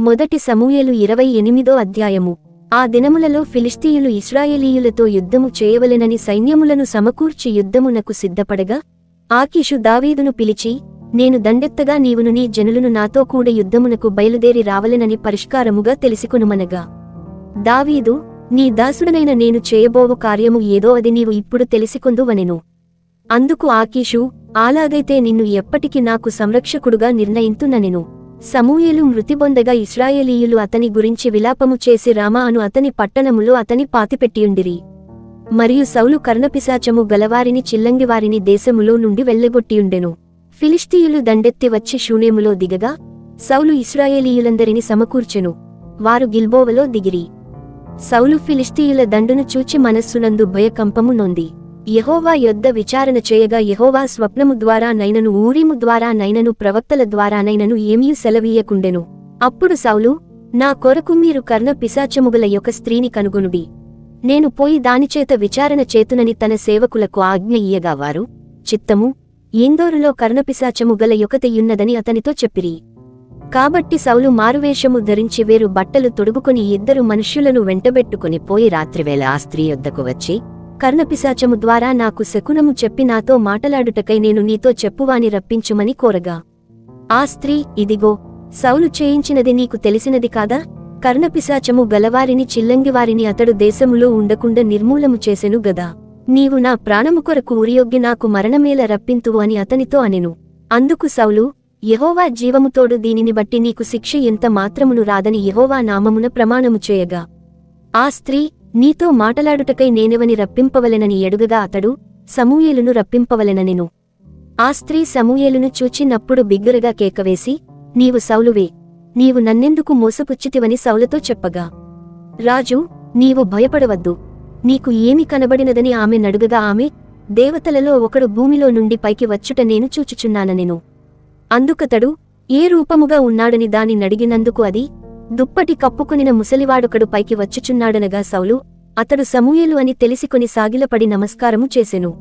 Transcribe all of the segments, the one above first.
మొదటి సమూయలు ఇరవై ఎనిమిదో అధ్యాయము. ఆ దినములలో ఫిలిస్తీయులు ఇస్రాయేలీయులతో యుద్ధము చేయవలెనని సైన్యములను సమకూర్చి యుద్ధమునకు సిద్ధపడగా ఆకీషు దావీదును పిలిచి నేను దండెత్తగా నీవును నీ జనులను నాతో కూడా యుద్ధమునకు బయలుదేరి రావలెనని పరిష్కారముగా తెలుసుకునుమనగా. దావీదు నీ దాసుడనైన నేను చేయబోవు కార్యము ఏదో అది నీవు ఇప్పుడు తెలిసికొందువనెను. అందుకు ఆకీషు అలాగైతే నిన్ను ఎప్పటికి నాకు సంరక్షకుడుగా నిర్ణయింతుననెను. సమూయేలు మృతిబొందగా ఇస్రాయేలీయులు అతని గురించి విలాపము చేసి రామా అను అతని పట్టణములో అతని పాతిపెట్టియుండిరి. మరియు సౌలు కర్ణపిశాచము గలవారిని చిల్లంగివారిని దేశములో నుండి వెళ్ళగొట్టియుండెను ఫిలిస్తీయులు దండెత్తి వచ్చి షూనేములో దిగగా సౌలు ఇస్రాయేలీయులందరిని సమకూర్చెను. వారు గిల్బోవలో దిగిరి. సౌలు ఫిలిస్తీయుల దండును చూచి మనస్సునందు భయకంపము నొంది. యహోవా యొద్ద విచారణ చేయగా యహోవా స్వప్నము ద్వారా నైనను ఊరిము ద్వారా నైనను ప్రవక్తల ద్వారా నైనను ఏమీ సెలవీయకుండెను. అప్పుడు సౌలు నా కొరకు మీరు కర్ణ పిశాచముగల యొక్క స్త్రీని కనుగొనుడి. నేను పోయి దానిచేత విచారణ చేతునని తన సేవకులకు ఆజ్ఞ ఇయ్యగా వారు చిత్తము ఇందోరులో కర్ణపిశాచము గల యొకతెయున్నదని అతనితో చెప్పిరి. కాబట్టి సౌలు మారువేషము ధరించి వేరు బట్టలు తొడుగుకొని ఇద్దరు మనుష్యులను వెంటబెట్టుకుని పోయి రాత్రివేళ ఆ స్త్రీ యొద్దకు వచ్చి కర్ణపిశాచము ద్వారా నాకు శకునము చెప్పి నాతో మాటలాడుటకై నేను నీతో చెప్పువాని రప్పించుమని కోరగా ఆ స్త్రీ ఇదిగో సౌలు చేయించినది నీకు తెలిసినది కాదా? కర్ణపిశాచము గలవారిని చిల్లంగివారిని అతడు దేశములో ఉండకుండా నిర్మూలము చేసెను గదా. నీవు నా ప్రాణము కొరకు ఉరియొగ్గి నాకు మరణమేల రప్పింతువు అని అతనితో అనెను. అందుకు సౌలు యహోవా జీవముతోడు దీనిని బట్టి నీకు శిక్ష ఎంత మాత్రమును రాదని యహోవా నామమున ప్రమాణము చేయగా ఆ స్త్రీ నీతో మాటలాడుటకై నేనెవని రప్పింపవలెనని ఎడుగగా అతడు సమూయేలును రప్పింపవలెననెను ఆ స్త్రీ సమూయేలును చూచినప్పుడు బిగ్గరగా కేకవేసి నీవు సౌలువే నీవు నన్నెందుకు మోసపుచ్చితివని సౌలతో చెప్పగా. రాజు నీవు భయపడవద్దు నీకు ఏమి కనబడినదని ఆమె నడుగగా ఆమె దేవతలలో ఒకడు భూమిలో నుండి పైకి వచ్చుట నేను చూచుచున్నాననెను. అందుకతడు ఏ రూపముగా ఉన్నాడని దాని నడిగినందుకు అది దుప్పటి కప్పుకునిన ముసలివాడొకడు పైకి వచ్చుచున్నాడనగా సౌలు అతడు సమూయేలు అని తెలిసికొని సాగిలపడి నమస్కారము చేసెను.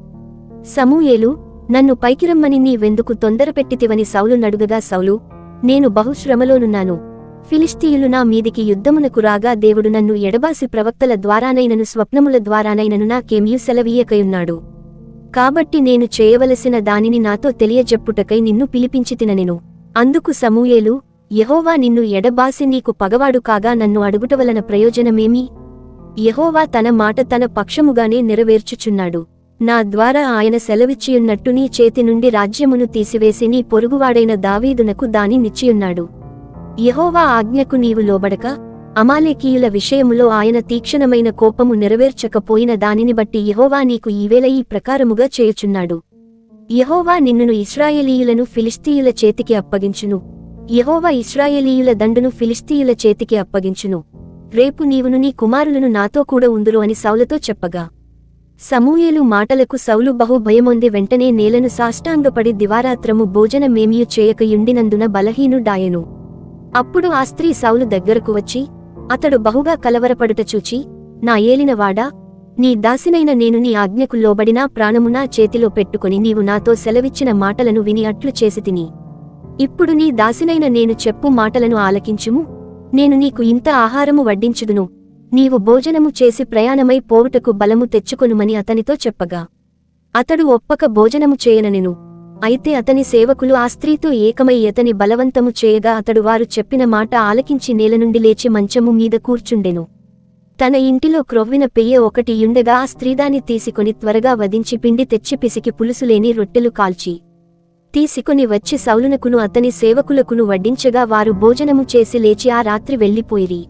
సమూయేలు నన్ను పైకిరమ్మని నీవెందుకు తొందరపెట్టితివని సౌలు నడుగగా సౌలు నేను బహుశ్రమలోనున్నాను. ఫిలిస్తీయులు నా మీదికి యుద్ధమునకు రాగా దేవుడు నన్ను ఎడబాసి ప్రవక్తల ద్వారానైనను స్వప్నముల ద్వారానైనను నాకేమీ సెలవీయకయున్నాడు. కాబట్టి నేను చేయవలసిన దానిని నాతో తెలియజెప్పుటకై నిన్ను పిలిపించితిననెను. అందుకు సమూయేలు యహోవా నిన్ను ఎడబాసి నీకు పగవాడు కాగా నన్ను అడుగుటవలన ప్రయోజనమేమి? యహోవా తన మాట తన పక్షముగానే నెరవేర్చుచున్నాడు. నా ద్వారా ఆయన సెలవిచ్చియున్నట్టు నీ చేతి నుండి రాజ్యమును తీసివేసి నీ పొరుగువాడైన దావీదునకు దాని నిచ్చియున్నాడు యహోవా ఆజ్ఞకు నీవు లోబడక అమాలేకీయుల విషయములో ఆయన తీక్షణమైన కోపము నెరవేర్చకపోయిన దానిని బట్టి యహోవా నీకు ఈవేళ ఈ ప్రకారముగా చేయుచున్నాడు. యహోవా నిన్నును ఇస్రాయేలీయులను ఫిలిస్తీయుల చేతికి అప్పగించును. యహోవ ఇస్రాయేలీయుల దండును ఫిలిస్తీయుల చేతికి అప్పగించును. రేపు నీవును నీ కుమారులను నాతో కూడా ఉందురు అని సౌలతో చెప్పగా. సమూయేలు మాటలకు సౌలు బహు భయమొంది వెంటనే నేలను సాష్టాంగపడి దివారాత్రము భోజనమేమియు చేయకయుండినందున బలహీనుడాయెను. అప్పుడు ఆ స్త్రీ సౌలు దగ్గరకు వచ్చి అతడు బహుగా కలవరపడుట చూచి నా ఏలినవాడా నీ దాసినైన నేను నీ ఆజ్ఞకు లోబడినా ప్రాణమునా చేతిలో పెట్టుకుని నీవు నాతో సెలవిచ్చిన మాటలను విని అట్లు చేసి తిని. ఇప్పుడు నీ దాసినైన నేను చెప్పు మాటలను ఆలకించుము. నేను నీకు ఇంత ఆహారము వడ్డించుదును. నీవు భోజనము చేసి ప్రయాణమై పోవుటకు బలము తెచ్చుకొనుమని అతనితో చెప్పగా. అతడు ఒప్పక భోజనము చేయననెను. అయితే అతని సేవకులు ఆ స్త్రీతో ఏకమై అతని బలవంతము చేయగా అతడు వారు చెప్పిన మాట ఆలకించి నేల నుండి లేచి మంచము మీద కూర్చుండెను. తన ఇంటిలో క్రొవ్విన పెయ్య ఒకటి యుండగా ఆ స్త్రీదాన్ని తీసుకొని త్వరగా వధించి పిండి తెచ్చి పిసికి పులుసులేని రొట్టెలు కాల్చి తీసుకొని వచ్చి సౌలునకును అతని సేవకులకును వడ్డించగా వారు భోజనము చేసి లేచి ఆ రాత్రి వెళ్ళిపోయిరి.